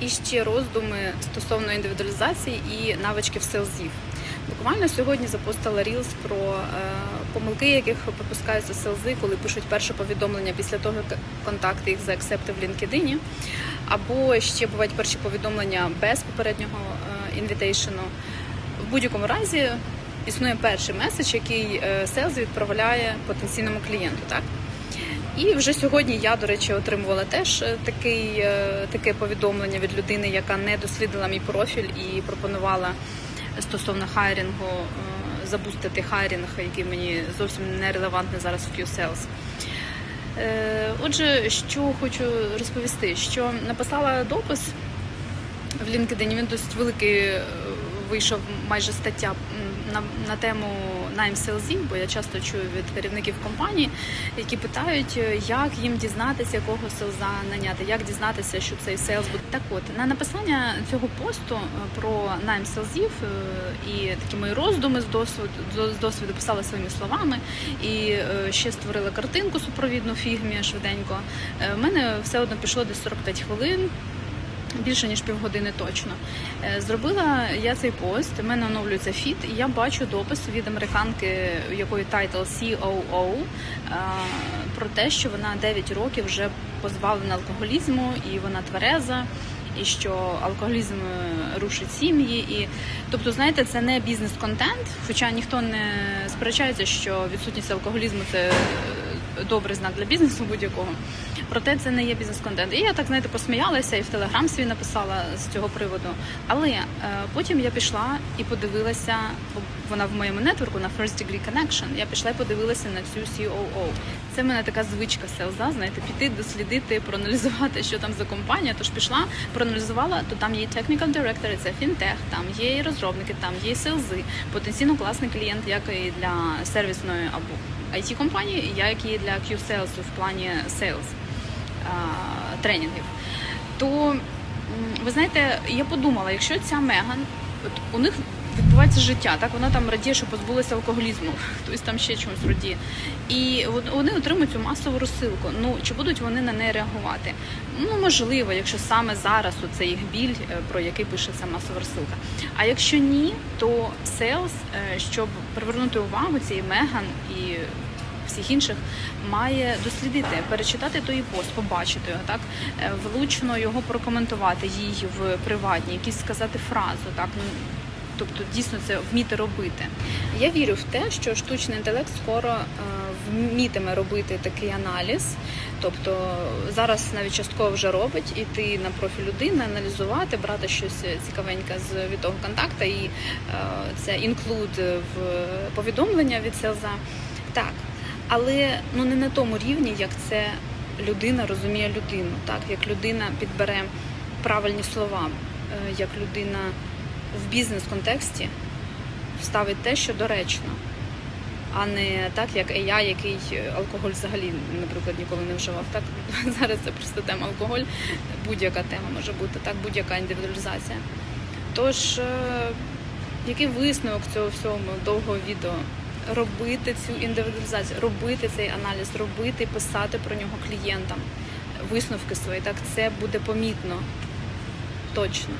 і ще роздуми стосовно індивідуалізації і навичків селзів. Буквально сьогодні запостила Reels про е, помилки, яких пропускаються селзи, коли пишуть перше повідомлення після того, як контакти їх заакцепти в LinkedIn. Або ще бувають перші повідомлення без попереднього е, інвітейшену. В будь-якому разі існує перший меседж, який е, селз відправляє потенційному клієнту. Так? І вже сьогодні я, до речі, отримувала теж е, такий, е, таке повідомлення від людини, яка не дослідила мій профіль і пропонувала стосовно хайрінгу е, забустити хайрінг, який мені зовсім не релевантний зараз в QSales. Отже, що хочу розповісти, що написала допис в LinkedIn, він досить великий вийшов майже стаття на, на тему найм селзів, бо я часто чую від керівників компаній, які питають, е, як їм дізнатися, якого селза наняти, як дізнатися, що цей селз буде. Так от на написання цього посту е, про найм селзів е, і такі мої роздуми з досвіду з досвіду писала своїми словами і ще створила картинку супровідну фігмі швиденько. В мене все одно пішло десь 45 хвилин більше ніж півгодини точно. Е, Зробила я цей пост, у мене оновлюється фіт, і я бачу допис від американки, якої тайтл COO, е, про те, що вона 9 років вже позбавлена алкоголізму і вона твереза. І що алкоголізм е, рушить сім'ї, і тобто, знаєте, це не бізнес-контент, хоча ніхто не сперечається, що відсутність алкоголізму це е, добрий знак для бізнесу будь-якого. Проте це не є бізнес-контент. І я так знаєте посміялася і в телеграм свій написала з цього приводу. Але е, потім я пішла і подивилася, вона в моєму нетворку на First Degree Connection. Я пішла і подивилася на цю COO. Це в мене така звичка селза, знаєте, піти, дослідити, проаналізувати, що там за компанія. Тож пішла, проаналізувала, то там є technical director, це фінтех, там є і розробники, там є селзи, потенційно класний клієнт, як і для сервісної або it компанії, як і для Q-Sales в плані sales тренінгів. То ви знаєте, я подумала, якщо ця Меган, от у них відбувається життя, так вона там радіє, що позбулася алкоголізму, хтось там ще чомусь радіє. І вони отримують цю масову розсилку. Ну чи будуть вони на неї реагувати? Ну можливо, якщо саме зараз це їх біль, е, про який пишеться масова розсилка. А якщо ні, то селс, е, щоб привернути увагу цієї Меган і всіх інших має дослідити, перечитати той пост, побачити його, так е, влучно його прокоментувати їй в приватній, якісь сказати фразу, так ну. Тобто дійсно це вміти робити. Я вірю в те, що штучний інтелект скоро е, вмітиме робити такий аналіз. Тобто зараз навіть частково вже робить іти на профіль людини, аналізувати, брати щось цікавеньке з від того контакта і е, це інклюд в повідомлення від селза. Так, але ну не на тому рівні, як це людина розуміє людину, так як людина підбере правильні слова, е, як людина в бізнес-контексті вставить те, що доречно, а не так, як AI, який алкоголь взагалі, наприклад, ніколи не вживав. Так зараз це просто тема алкоголь, будь-яка тема може бути, так, будь-яка індивідуалізація. Тож, е, який висновок цього всього довгого відео? Робити цю індивідуалізацію, робити цей аналіз, робити, писати про нього клієнтам, висновки свої. Так це буде помітно точно.